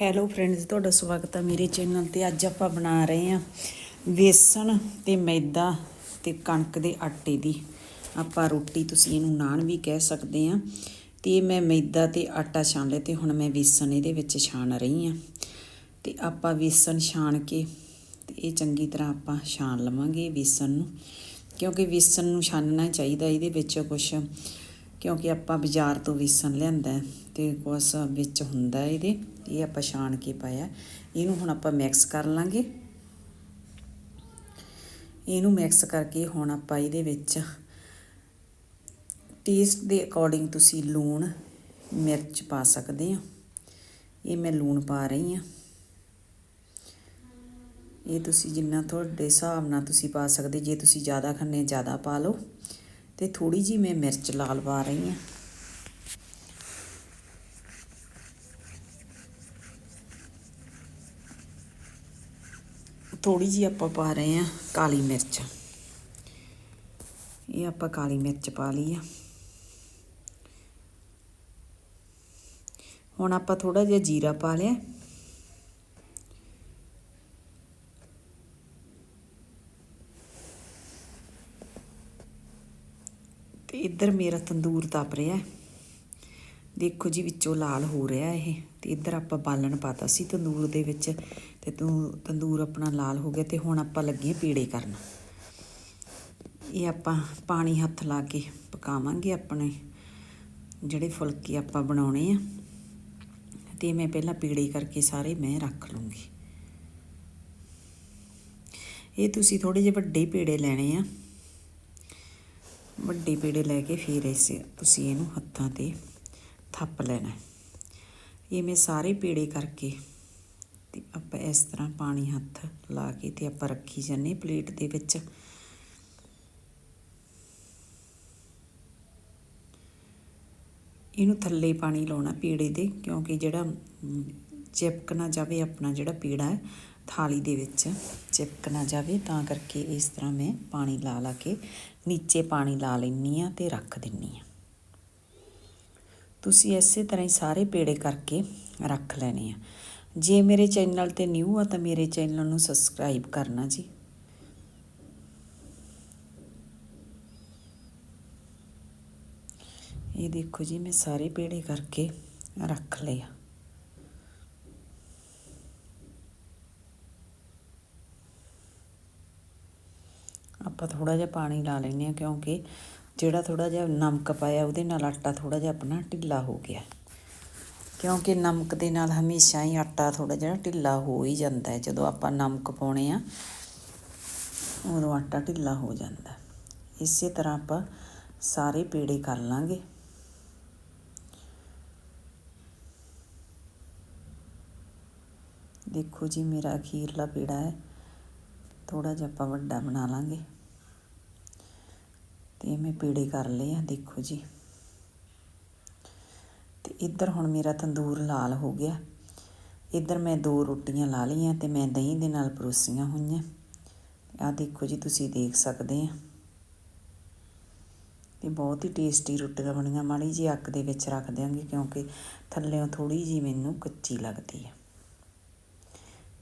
Hello friends ਤੁਹਾਡਾ ਸਵਾਗਤ ਹੈ ਮੇਰੇ ਚੈਨਲ ਤੇ। ਅੱਜ ਆਪਾਂ ਬਣਾ ਰਹੇ ਹਾਂ ਵੇਸਣ ਤੇ ਮੈਦਾ ਤੇ ਕਣਕ ਦੇ ਆਟੇ ਦੀ। ਆਪਾਂ ਰੋਟੀ ਤੁਸੀਂ ਇਹਨੂੰ ਨਾਨ ਵੀ ਕਹਿ ਸਕਦੇ ਆ ਤੇ ਮੈਂ ਮੈਦਾ ਤੇ ਆਟਾ ਛਾਣ ਲਿਆ ਤੇ ਹੁਣ ਮੈਂ ਵੇਸਣ ਇਹਦੇ ਵਿੱਚ ਛਾਣ ਰਹੀ ਆ ਤੇ ਆਪਾਂ ਵੇਸਣ ਛਾਣ ਕੇ ਤੇ ਇਹ ਚੰਗੀ ਤਰ੍ਹਾਂ ਆਪਾਂ ਛਾਣ ਲਵਾਂਗੇ ਵੇਸਣ ਨੂੰ। ਕਿਉਂਕਿ ਵੇਸਣ ਨੂੰ ਛਾਨਣਾ ਚਾਹੀਦਾ, ਇਹਦੇ ਵਿੱਚ ਕੁਝ ਕਿਉਂਕਿ ਆਪਾਂ ਬਾਜ਼ਾਰ ਤੋਂ ਵੇਸਣ ਲਿਆਂਦਾ ਹੈ ਤੇ ਕੁਛ ਵਿੱਚ ਹੁੰਦਾ ਇਹਦੇ ਇਹ ਆਪਾਂ ਛਾਣ ਕੇ ਪਾਇਆ ਇਹਨੂੰ ਹੁਣ ਆਪਾਂ ਮਿਕਸ ਕਰ ਲਾਂਗੇ। ਇਹਨੂੰ ਮਿਕਸ ਕਰਕੇ ਹੁਣ ਆਪਾਂ ਇਹਦੇ ਵਿੱਚ ਟੇਸਟ ਦੇ ਅਕੋਰਡਿੰਗ ਤੁਸੀਂ ਲੂਣ, ਮਿਰਚ ਪਾ ਸਕਦੇ ਆ ਇਹ ਮੈਂ ਲੂਣ ਪਾ ਰਹੀ ਆ ਇਹ ਤੁਸੀਂ ਜਿੰਨਾ ਤੁਹਾਡੇ ਹਿਸਾਬ ਨਾਲ ਤੁਸੀਂ ਪਾ ਸਕਦੇ, ਜੇ ਤੁਸੀਂ ਜ਼ਿਆਦਾ ਖਾਣੇ ਜ਼ਿਆਦਾ ਪਾ ਲਓ। ਤੇ ਥੋੜੀ ਜੀ ਮੈਂ ਮਿਰਚ ਲਾਲ ਪਾ ਰਹੀ ਹਾਂ। ਥੋੜੀ ਜੀ ਆਪਾਂ ਪਾ ਰਹੇ ਹਾਂ ਕਾਲੀ ਮਿਰਚ। ਇਹ ਆਪਾਂ ਕਾਲੀ ਮਿਰਚ ਪਾ ਲਈ ਆ। ਹੁਣ ਆਪਾਂ ਥੋੜਾ ਜਿਹਾ ਜੀਰਾ ਪਾ ਲਿਆ। ਇੱਧਰ ਮੇਰਾ ਤੰਦੂਰ ਤਪ ਰਿਹਾ ਦੇਖੋ ਜੀ, ਵਿੱਚੋਂ ਲਾਲ ਹੋ ਰਿਹਾ ਇਹ। ਤੇ ਇੱਧਰ ਆਪਾਂ ਬਾਲਣ ਪਾਤਾ ਸੀ ਤੰਦੂਰ ਦੇ ਵਿੱਚ। ਤੇ ਤੂੰ ਤੰਦੂਰ ਆਪਣਾ ਲਾਲ ਹੋ ਗਿਆ ਤੇ ਹੁਣ ਆਪਾਂ ਲੱਗੇ ਪੀੜੇ ਕਰਨ। ਇਹ ਆਪਾਂ ਪਾਣੀ ਹੱਥ ਲਾ ਕੇ ਪਕਾਵਾਂਗੇ ਆਪਣੇ ਜਿਹੜੇ ਫੁਲਕੇ ਆਪਾਂ ਬਣਾਉਣੇ ਆ। ਤੇ ਮੈਂ ਪਹਿਲਾਂ ਪੀੜੇ ਕਰਕੇ ਸਾਰੇ ਮੈਂ ਰੱਖ ਲੂੰਗੀ। ਇਹ ਤੁਸੀਂ ਥੋੜੇ ਜਿਹੇ ਵੱਡੇ ਪੀੜੇ ਲੈਣੇ ਆ। ਵੱਡੇ ਪੀੜੇ ਲੈ ਕੇ ਫਿਰ ਇਸ ਤੁਸੀਂ ਇਹਨੂੰ ਹੱਥਾਂ ਤੇ ਥੱਪ ਲੈਣਾ ਇਹ ਮੈਂ ਸਾਰੇ ਪੀੜੇ ਕਰਕੇ ਤੇ ਆਪਾਂ ਇਸ ਤਰ੍ਹਾਂ ਪਾਣੀ ਹੱਥ ਲਾ ਕੇ ਤੇ ਆਪਾਂ ਰੱਖੀ ਜਾਂਦੇ ਪਲੇਟ ਦੇ ਵਿੱਚ। ਇਹਨੂੰ ਥੱਲੇ ਪਾਣੀ ਲਾਉਣਾ ਪੀੜੇ ਦੇ ਕਿਉਂਕਿ ਜਿਹੜਾ ਚਿਪਕ ਨਾ ਜਾਵੇ ਆਪਣਾ ਜਿਹੜਾ ਪੀੜਾ ਹੈ ਥਾਲੀ ਦੇ ਵਿੱਚ ਚਿਪਕ ਨਾ ਜਾਵੇ, ਤਾਂ ਕਰਕੇ ਇਸ ਤਰ੍ਹਾਂ ਮੈਂ ਪਾਣੀ ਲਾ ਲਾ ਕੇ ਨੀਚੇ ਪਾਣੀ ਲਾ ਲੈਂਦੀ ਆ ਤੇ ਰੱਖ ਦਿੰਨੀ ਆ ਤੁਸੀਂ ਇਸੇ ਤਰ੍ਹਾਂ ਹੀ ਸਾਰੇ ਪੇੜੇ ਕਰਕੇ ਰੱਖ ਲੈਣੇ ਆ। ਜੇ ਮੇਰੇ ਚੈਨਲ ਤੇ ਨਿਊ ਆ, ਤਾਂ ਮੇਰੇ ਚੈਨਲ ਨੂੰ ਸਬਸਕ੍ਰਾਈਬ ਕਰਨਾ ਜੀ। ਇਹ ਦੇਖੋ ਜੀ, ਮੈਂ ਸਾਰੇ ਪੇੜੇ ਕਰਕੇ ਰੱਖ ਲਏ ਆ ਆਪਾਂ ਥੋੜਾ ਜਿਹਾ ਪਾਣੀ ਲਾ ਲੈਂਦੇ ਹਾਂ ਕਿਉਂਕਿ ਜਿਹੜਾ ਥੋੜਾ ਜਿਹਾ ਨਮਕ ਪਾਇਆ ਉਹਦੇ ਨਾਲ ਆਟਾ ਥੋੜਾ ਜਿਹਾ ਆਪਣਾ ਢਿੱਲਾ ਹੋ ਗਿਆ। ਕਿਉਂਕਿ ਨਮਕ ਦੇ ਨਾਲ ਹਮੇਸ਼ਾ ਹੀ ਆਟਾ ਥੋੜਾ ਜਿਹਾ ਢਿੱਲਾ ਹੋ ਹੀ ਜਾਂਦਾ ਹੈ। ਜਦੋਂ ਆਪਾਂ ਨਮਕ ਪਾਉਣੇ ਆ, ਉਦੋਂ ਆਟਾ ਢਿੱਲਾ ਹੋ ਜਾਂਦਾ ਇਸੇ ਤਰ੍ਹਾਂ ਆਪਾਂ ਸਾਰੇ ਪੇੜੇ ਕਰ ਲਾਂਗੇ। ਦੇਖੋ ਜੀ, ਮੇਰਾ ਅਖੀਰਲਾ ਪੇੜਾ ਹੈ। ਥੋੜਾ ਜਿਹਾ ਆਪਾਂ ਵੱਡਾ ਬਣਾ ਲਾਂਗੇ। ਤੇ ਮੈਂ ਪੇੜੇ ਕਰ ਲਏ ਆ, ਦੇਖੋ ਜੀ। ਤੇ ਇੱਧਰ ਹੁਣ ਮੇਰਾ ਤੰਦੂਰ ਲਾਲ ਹੋ ਗਿਆ। ਇੱਧਰ ਮੈਂ ਦੋ ਰੋਟੀਆਂ ਲਾ ਲਈਆਂ ਤੇ ਮੈਂ ਦਹੀਂ ਦੇ ਨਾਲ ਪਰੋਸੀਆਂ ਹੋਈਆਂ। ਆ ਦੇਖੋ ਜੀ, ਤੁਸੀਂ ਦੇਖ ਸਕਦੇ ਆ। ਤੇ ਬਹੁਤ ਹੀ ਟੇਸਟੀ ਰੋਟੀਆਂ ਬਣੀਆਂ। ਮਾੜੀ ਜੀ ਅੱਗ ਦੇ ਵਿੱਚ ਰੱਖ ਦਿਆਂਗੇ ਕਿਉਂਕਿ ਥੱਲੇੋਂ ਥੋੜੀ ਜੀ ਮੈਨੂੰ ਕੱਚੀ ਲੱਗਦੀ ਹੈ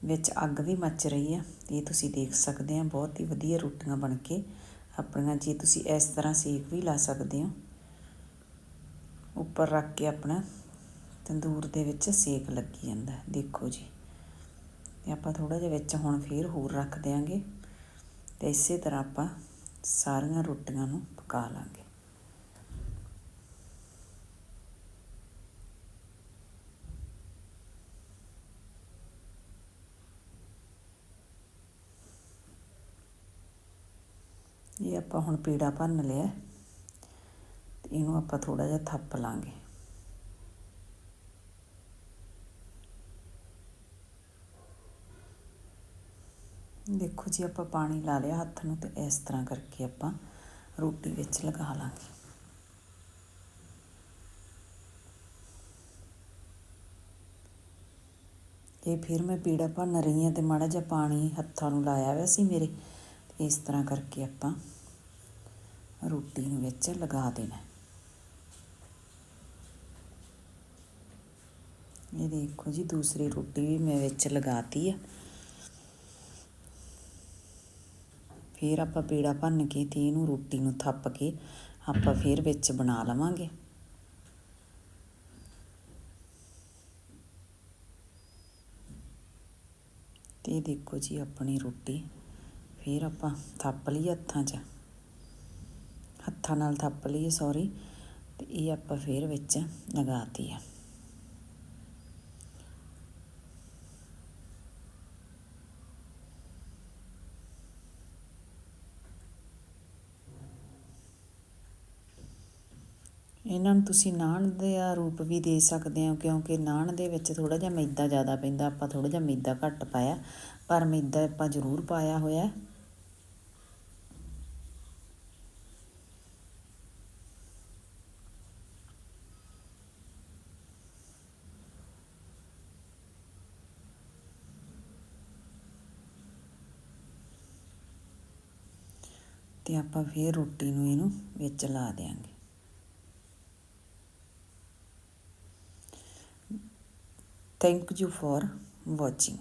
ਵਿੱਚ ਅੱਗ ਵੀ ਮੱਚ ਰਹੀ ਆ। ਇਹ ਤੁਸੀਂ ਦੇਖ ਸਕਦੇ ਆ, ਬਹੁਤ ਹੀ ਵਧੀਆ ਰੋਟੀਆਂ ਬਣ ਕੇ ਆਪਣੀਆਂ ਜੇ ਤੁਸੀਂ ਇਸ ਤਰ੍ਹਾਂ ਸੇਕ ਵੀ ਲਾ ਸਕਦੇ ਹੋ। ਉੱਪਰ ਰੱਖ ਕੇ ਆਪਣਾ ਤੰਦੂਰ ਦੇ ਵਿੱਚ ਸੇਕ ਲੱਗੀ ਜਾਂਦਾ ਦੇਖੋ ਜੀ। ਤੇ ਆਪਾਂ ਥੋੜਾ ਜਿਹਾ ਵਿੱਚ ਹੁਣ ਫੇਰ ਹੋਰ ਰੱਖ ਦੇਾਂਗੇ ਤੇ ਇਸੇ ਤਰ੍ਹਾਂ ਆਪਾਂ ਸਾਰੀਆਂ ਰੋਟੀਆਂ ਨੂੰ ਪਕਾ ਲਾਂਗੇ। ਇਹ ਆਪਾਂ ਹੁਣ ਪੀੜਾ ਭੰਨ ਲਿਆ ਤੇ ਇਹਨੂੰ ਆਪਾਂ ਥੋੜਾ ਜਿਹਾ ਥੱਪ ਲਾਂਗੇ। ਦੇਖੋ ਜੀ, ਆਪਾਂ ਪਾਣੀ ਲਾ ਲਿਆ ਹੱਥ ਨੂੰ ਤੇ ਇਸ ਤਰ੍ਹਾਂ ਕਰਕੇ ਆਪਾਂ ਰੋਟੀ ਵਿੱਚ ਲਗਾ ਲਾਂਗੇ। ਇਹ ਫਿਰ ਮੈਂ ਪੀੜਾ ਭੰਨ ਰਹੀ ਹਾਂ ਤੇ ਮਾੜਾ ਜਿਹਾ ਪਾਣੀ ਹੱਥਾਂ ਨੂੰ ਲਾਇਆ ਹੋਇਆ ਸੀ ਮੇਰੇ। ਇਸ ਤਰ੍ਹਾਂ ਕਰਕੇ ਆਪਾਂ ਰੋਟੀ ਨੂੰ ਵਿੱਚ ਲਗਾ ਦੇਣਾ। ਇਹ ਦੇਖੋ ਜੀ, ਦੂਸਰੀ ਰੋਟੀ ਵੀ ਮੈਂ ਵਿੱਚ ਲਗਾਤੀ ਆ। ਫਿਰ ਆਪਾਂ ਪੇੜਾ ਭੰਨ ਕੇ ਤੇ ਇਹਨੂੰ ਰੋਟੀ ਨੂੰ ਥੱਪ ਕੇ ਆਪਾਂ ਫਿਰ ਵਿੱਚ ਬਣਾ ਲਵਾਂਗੇ। ਤੇ ਇਹ ਦੇਖੋ ਜੀ, ਆਪਣੀ ਰੋਟੀ ਫਿਰ ਆਪਾਂ ਥੱਪ ਲਈ ਹੱਥਾਂ 'ਚ। ਹੱਥਾਂ ਨਾਲ ਥੱਪ ਲਈਏ ਸੌਰੀ ਤੇ ਇਹ ਆਪਾਂ ਫਿਰ ਵਿੱਚ ਲਗਾਤੀ ਆ ਇਹਨਾਂ ਨੂੰ ਤੁਸੀਂ ਨਾਨ ਦਾ ਰੂਪ ਵੀ ਦੇ ਸਕਦੇ ਹੋ, ਕਿਉਂਕਿ ਨਾਨ ਦੇ ਵਿੱਚ ਥੋੜਾ ਜਿਹਾ ਮੈਦਾ ਜ਼ਿਆਦਾ ਪੈਂਦਾ, ਆਪਾਂ ਥੋੜਾ ਜਿਹਾ ਮੈਦਾ ਘੱਟ ਪਾਇਆ। ਪਰ ਮੈਦਾ ਆਪਾਂ ਜ਼ਰੂਰ ਪਾਇਆ ਹੋਇਆ। ਤੇ ਆਪਾਂ ਫਿਰ ਰੋਟੀ ਨੂੰ ਇਹਨੂੰ ਵਿੱਚ ਲਾ ਦੇਾਂਗੇ ਥੈਂਕ ਯੂ ਫॉर ਵਾਚਿੰਗ